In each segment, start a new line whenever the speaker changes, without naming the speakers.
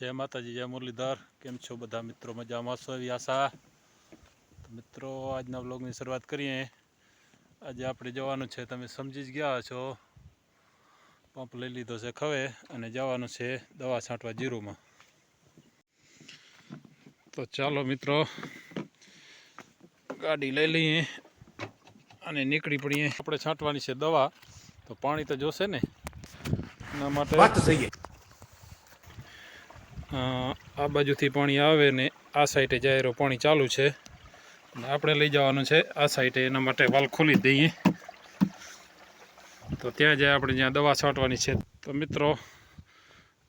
જય માતાજી, જય મુરલીધર. કેમ છો બધા મિત્રો? મજામાં છો? એવી આશા. મિત્રો, આજના બ્લોગની શરૂઆત કરીએ. આજે આપણે જવાનું છે, તમે સમજી જ ગયા છો પંપ લઈ લીધો છે ખવે અને જવાનું છે દવા છાંટવા જીરુમાં. તો ચાલો મિત્રો, ગાડી લઈ લઈએ અને નીકળી પડીએ. આપણે છાંટવાની છે દવા. તો પાણી તો જોશે ને? એના માટે આ બાજુથી પાણી આવે ને આ સાઈડે જાહેરો પાણી ચાલુ છે. અને આપણે લઈ જવાનું છે આ સાઈડે, એના માટે વાલ ખોલી દઈએ. તો ત્યાં જાય આપણે જ્યાં દવા છાંટવાની છે. તો મિત્રો,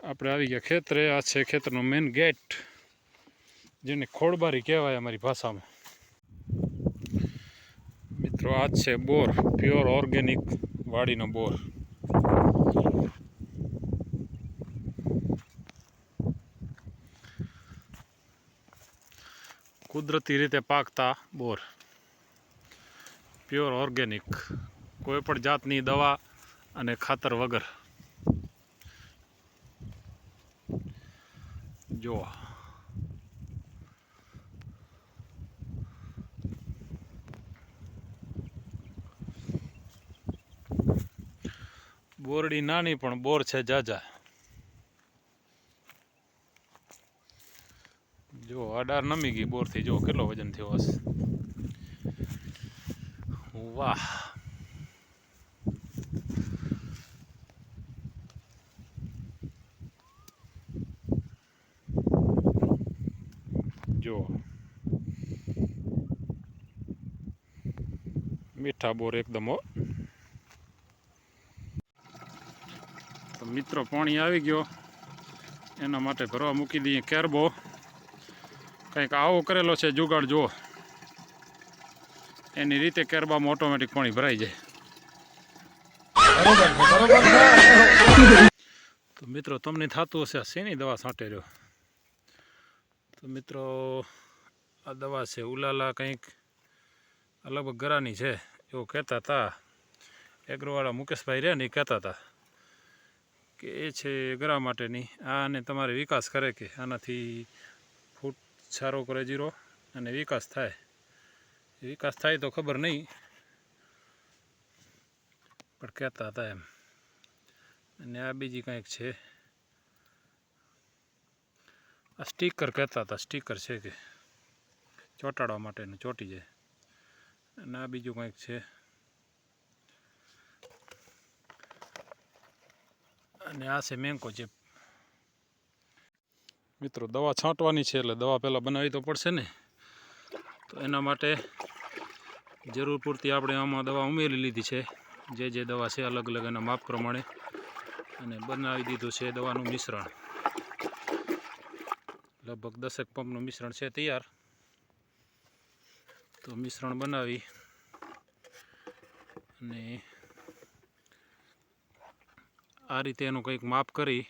આપણે આવી ગયા ખેતરે. આ છે ખેતરનો મેઇન ગેટ જેને ખોડબારી કહેવાય અમારી ભાષામાં. મિત્રો, આ છે બોર પ્યોર ઓર્ગેનિક વાડીનો બોર. કુદરતી રીતે પાકતા બોર. પ્યોર ઓર્ગેનિક કોઈ પણ જાતની દવા અને ખાતર વગર. જો બોરડી નાની પણ બોર છે જાજા. જો અડાર નમી ગઈ બોરથી. જો કેટલો વજન થયો હશે? વાહ. જો. મીઠા બોર એકદમ તો મિત્રો, પાણી આવી ગયો. એના માટે ભરવા મૂકી દઈએ. કેરબો. કંઈક આવો કરેલો છે જુગાડ જુઓ. એની રીતે કેરબામાં ઓટોમેટિક પાણી ભરાઈ જાય. તો મિત્રો તમને થતું હશે આ શેની દવા છાંટે રહ્યો? તો મિત્રો આ દવા છે ઉલાલા કંઈક અલગ ગરાની છે એવું કહેતા હતા. એગ્રોવાળા મુકેશભાઈ રહ્યા ને એ કહેતા હતા કે એ છે ગરા માટેની આને તમારે વિકાસ કરે કે આનાથી સારો કરે જીરો અને વિકાસ થાય. વિકાસ થાય તો ખબર નહીં, પણ કહેતા હતા એમ. અને આ બીજી કંઈક છે. આ સ્ટીકર કહેતા હતા, સ્ટીકર છે કે, ચોંટાડવા માટેનું, ચોંટી જાય. અને આ બીજું કંઈક છે. અને આ છે મેંકો જે મિત્રો, દવા છાંટવાની છે એટલે દવા પહેલાં બનાવી તો પડશે ને. તો એના માટે જરૂર પૂરતી આપણે આમાં દવા ઉમેરી લીધી છે. જે જે દવા છે અલગ અલગ એના માપ પ્રમાણે અને બનાવી દીધું છે દવાનું મિશ્રણ. લગભગ દસેક પંપનું મિશ્રણ છે તૈયાર. તો મિશ્રણ બનાવી અને આ રીતે એનું કંઈક માપ કરી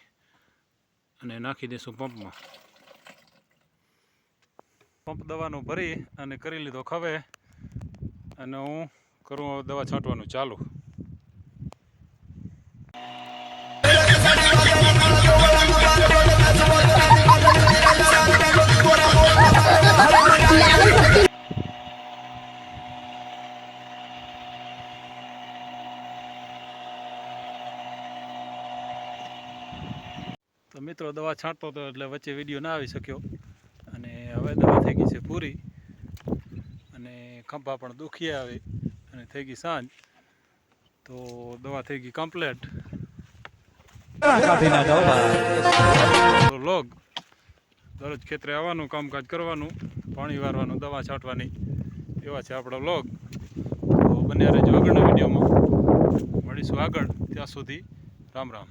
અને નાખી દઈશું પંપમાં. પંપ દવાનું ભરી અને કરી લીધો ખવે. અને હું કરું દવા છાંટવાનું ચાલુ. તો મિત્રો દવા છાંટતો હતો એટલે વચ્ચે વીડિયો ના આવી શક્યો. અને હવે દવા થઈ ગઈ છે પૂરી. અને ખંભા પણ દુખી આવે અને થઈ ગઈ સાંજ. તો દવા થઈ ગઈ કમ્પ્લેટ લોગ દરરોજ ખેતરે આવવાનું કામકાજ કરવાનું પાણી વારવાનું દવા છાંટવાની. એવા છે આપણો લોગ તો બંને રહેજો આગળના વિડીયોમાં મળીશું આગળ. ત્યાં સુધી રામ રામ.